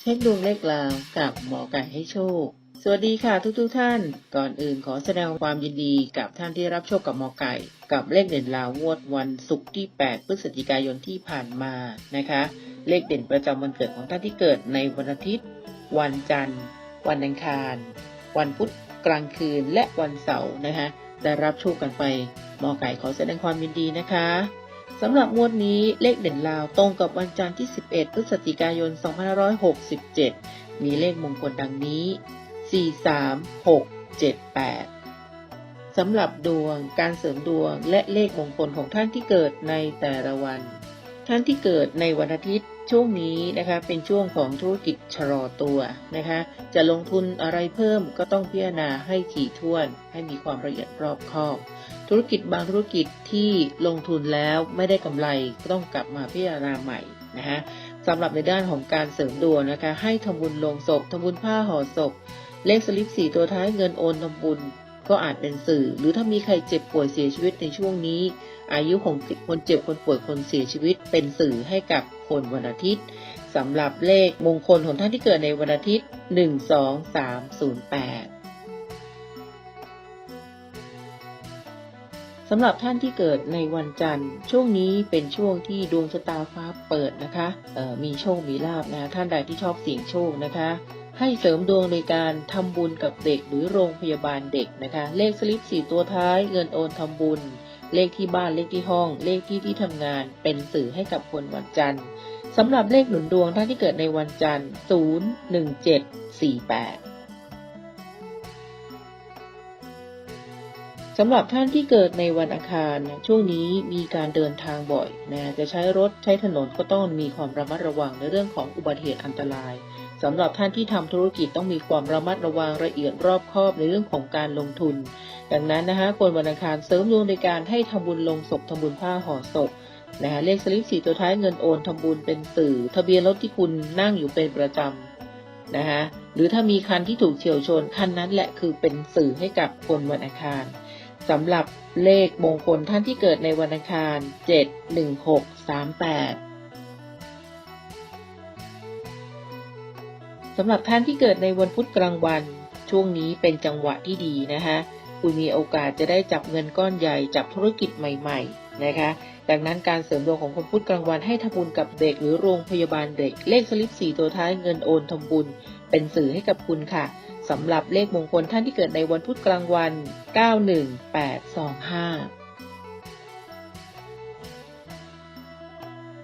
เช็คดวงเลขลาวกับหมอไก่ให้โชค สวัสดีค่ะทุกทท่าน ก่อนอื่นขอแสดงความยินดีกับท่านที่รับโชคกับหมอไก่ กับเลขเด่นลาววดวันศุกร์ที่ 8 พฤศจิกายนที่ผ่านมานะคะ เลขเด่นประจำวันเกิดของท่านที่เกิดในวันอาทิตย์ วันจันทร์ วันอังคาร วันพุธกลางคืนและวันเสาร์นะคะได้รับโชคกันไปหมอไก่ขอแสดงความยินดีนะคะ สำหรับงวดนี้เลขเด่นลาวตรงกับวันจันทร์ที่ 11 พฤศจิกายน 2567 มีเลขมงคลดังนี้ 4 3 6 7 8 สำหรับดวง การเสริมดวงและเลขมงคลของท่านที่เกิดในแต่ละวัน ท่านที่เกิดในวันอาทิตย์ช่วงนี้นะคะเป็นช่วงของธุรกิจชะลอตัวนะคะจะลงทุนอะไรเพิ่มก็ต้องพิจารณาให้ถี่ถ้วน ให้มีความละเอียดรอบคอบ ธุรกิจบางธุรกิจที่ลงทุนแล้วไม่ได้กำไรก็ต้องกลับมาพิจารณาใหม่นะคะสำหรับในด้านของการเสริมดวงนะคะ ให้ทำบุญลงศพทำบุญผ้าห่อศพ เลขสลิปสี่ตัวท้ายเงินโอนทำบุญก็อาจเป็นสื่อ หรือถ้ามีใครเจ็บป่วยเสียชีวิตในช่วงนี้ อายุของคนเจ็บคนป่วยคนเสียชีวิต เป็นสื่อให้กับคนวันอาทิตย์สำหรับเลขมงคลของท่านที่เกิดในวันอาทิตย์ 1 สำหรับท่านที่เกิดในวันจันทร์ ช่วงนี้เป็นช่วงที่ดวงชะตาฟ้าเปิดนะคะมีโชคมีลาบนะท่านใดที่ชอบเสี่ยงโชคนะคะ ให้เสริมดวงโดยการทำบุญกับเด็กหรือโรงพยาบาลเด็กนะคะ เลขสลิปสี่ตัวท้ายเงินโอนทำบุญ เลขที่บ้านเลขที่ห้อง เลขที่ที่ทำงาน เป็นสื่อให้กับคนวันจันทร์สำหรับเลขหนุนดวงท่านที่เกิดในวันจันทร์ 0 1 7 4 8 สำหรับท่านที่เกิดในวันอังคารนะช่วงนี้มีการเดินทางบ่อยนะจะใช้รถใช้ถนนก็ต้องมีความระมัดระวังในเรื่องของอุบัติเหตุอันตรายสำหรับท่านที่ทำธุรกิจต้องมีความระมัดระวังละเอียดรอบคอบในเรื่องของการลงทุน ดังนั้นนะคะคนวันอังคารเสริมดวงในการให้ทำบุญลงศพทำบุญผ้าห่อศพนะคะเลขสลิปสี่ตัวท้ายเงินโอนทำบุญเป็นสื่อ ทะเบียนรถที่คุณนั่งอยู่เป็นประจำนะคะหรือถ้ามีคันที่ถูกเฉียวชนคันนั้นแหละคือเป็นสื่อให้กับคนวันอังคาร สำหรับเลขมงคลท่านที่เกิดในวันอังคาร 7 1 6 3 8สำหรับท่านที่เกิดในวันพุธกลางวัน ช่วงนี้เป็นจังหวะที่ดีนะคะคุณมีโอกาสจะได้จับเงินก้อนใหญ่จับธุรกิจใหม่ๆนะคะดังนั้นการเสริมดวงของคนพุธกลางวันให้ทำบุญกับเด็กหรือโรงพยาบาลเด็ก เลขสลิปสี่ตัวท้ายเงินโอนทำบุญ เป็นสื่อให้กับคุณค่ะ สำหรับเลขมงคลท่านที่เกิดในวันพุธกลางวัน 91825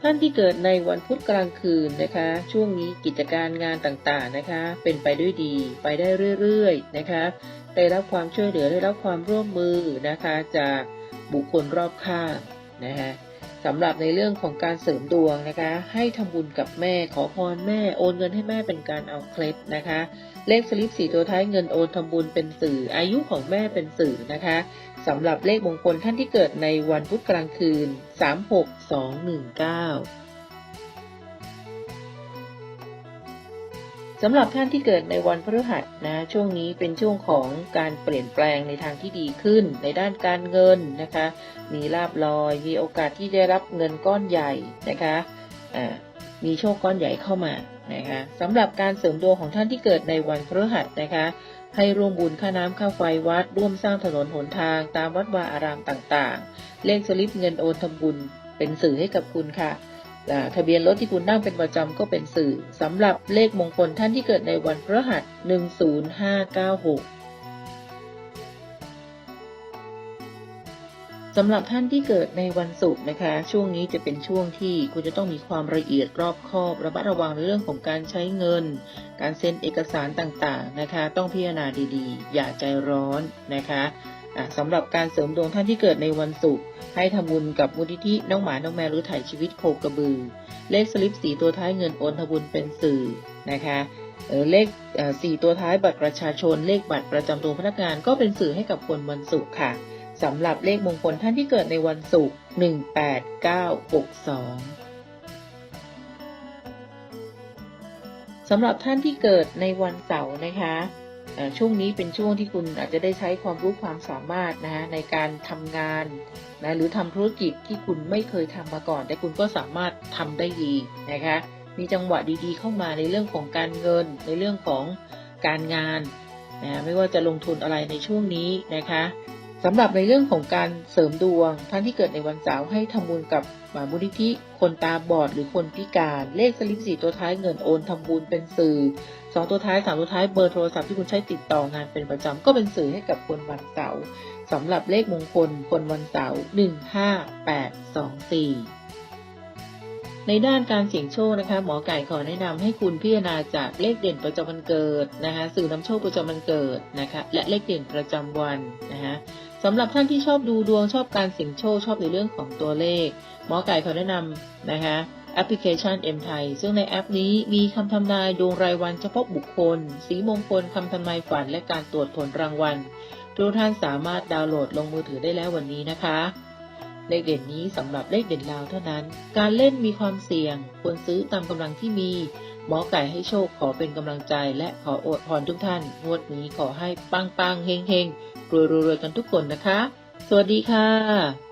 ท่านที่เกิดในวันพุธกลางคืนนะคะ ช่วงนี้กิจการงานต่างๆนะคะ เป็นไปด้วยดี ไปได้เรื่อยๆนะคะได้รับความช่วยเหลือได้รับความร่วมมือนะคะ จากบุคคลรอบข้างนะคะ สำหรับในเรื่องของการเสริมดวงนะคะ ให้ทำบุญกับแม่ขอพรแม่โอนเงินให้แม่เป็นการเอาเคล็ดนะคะ เลขสลิปสีตัวท้ายเงินโอนทำบุญเป็นสื่อ อายุของแม่เป็นสื่อนะคะสำหรับเลขมงคลท่านที่เกิดในวันพุธกลางคืน 36219 สำหรับท่านที่เกิดในวันพฤหัสนะช่วงนี้เป็นช่วงของการเปลี่ยนแปลงในทางที่ดีขึ้น ในด้านการเงินนะคะ มีลาบลอย มีโอกาสที่ได้รับเงินก้อนใหญ่นะคะอ่ามีโชคก้อนใหญ่เข้ามานะคะสำหรับการเสริมดวงของท่านที่เกิดในวันพฤหัสนะคะ ให้ร่วมบุญค่าน้ำค่าไฟวัด ร่วมสร้างถนนหนทาง ตามวัดวาอารามต่างๆ เลขสลิปเงินโอนทำบุญเป็นสื่อให้กับคุณค่ะ ทะเบียนรถที่คุณนั่งเป็นประจำก็เป็นสื่อสำหรับเลขมงคลท่านที่เกิดในวันพฤหัส 10596 สำหรับท่านที่เกิดในวันศุกร์นะคะ ช่วงนี้จะเป็นช่วงที่คุณจะต้องมีความละเอียดรอบคอบระมัดระวังในเรื่องของการใช้เงิน การเซ็นเอกสารต่างๆนะคะ ต้องพิจารณาดีๆ อย่าใจร้อนนะคะ สำหรับการเสริมดวงท่านที่เกิดในวันศุกร์ให้ทำบุญกับมูลนิธิน้องหมาน้องแมวหรือถ่ายชีวิตโคกระบือ เลขสลิปสีตัวท้ายเงินโอนทำบุญเป็นสื่อนะคะเลขสี่ตัวท้ายบัตรประชาชน เลขบัตรประจำตัวพนักงานก็เป็นสื่อให้กับคนวันศุกร์ค่ะสำหรับเลขมงคลท่านที่เกิดในวันศุกร์หนึ่งแปดเก้าหกสองสำหรับท่านที่เกิดในวันเสาร์นะคะ ช่วงนี้เป็นช่วงที่คุณอาจจะได้ใช้ความรู้ความสามารถนะฮะในการทำงานนะหรือทำธุรกิจที่คุณไม่เคยทำมาก่อน แต่คุณก็สามารถทำได้ดีนะคะมีจังหวะดีๆ เข้ามาในเรื่องของการเงิน ในเรื่องของการงานนะไม่ว่าจะลงทุนอะไรในช่วงนี้นะคะ สำหรับในเรื่องของการเสริมดวง ท่านที่เกิดในวันเสาร์ให้ทำบุญกับหมามูลิธิคนตาบอดหรือคนพิการ เลขสลิปสี่ตัวท้ายเงินโอนทำบุญเป็นสื่อสองตัวท้ายสามตัวท้ายเบอร์โทรศัพท์ที่คุณใช้ติดต่องานเป็นประจำก็เป็นสื่อให้กับคนวันเสาร์สำหรับเลขมงคลคนวันเสาร์หนึ่งห้าแปดสองสี่ ในด้านการเสี่ยงโชคนะคะหมอไก่ขอแนะนำให้คุณพิจารณาจากเลขเด่นประจำวันเกิดนะคะสื่อนำโชคประจำวันเกิดนะคะและเลขเด่นประจำวันนะคะสำหรับท่านที่ชอบดูดวงชอบการเสี่ยงโชคชอบในเรื่องของตัวเลข หมอไก่ขอแนะนำนะคะแอปพลิเคชัน M ไทยซึ่งในแอปนี้มีคำทำนายดวงรายวันเฉพาะบุคคล สีมงคลคำทำนายฝันและการตรวจผลรางวัลทุกท่านสามารถดาวน์โหลดลงมือถือได้แล้ววันนี้นะคะ เลขเด่นนี้สำหรับเลขเด่นลาวเท่านั้น การเล่นมีความเสี่ยง ควรซื้อตามกำลังที่มี หมอไก่ให้โชคขอเป็นกำลังใจและขออวยพรทุกท่าน งวดนี้ขอให้ปังปังเฮงเฮงรวยรวยกันทุกคนนะคะ สวัสดีค่ะ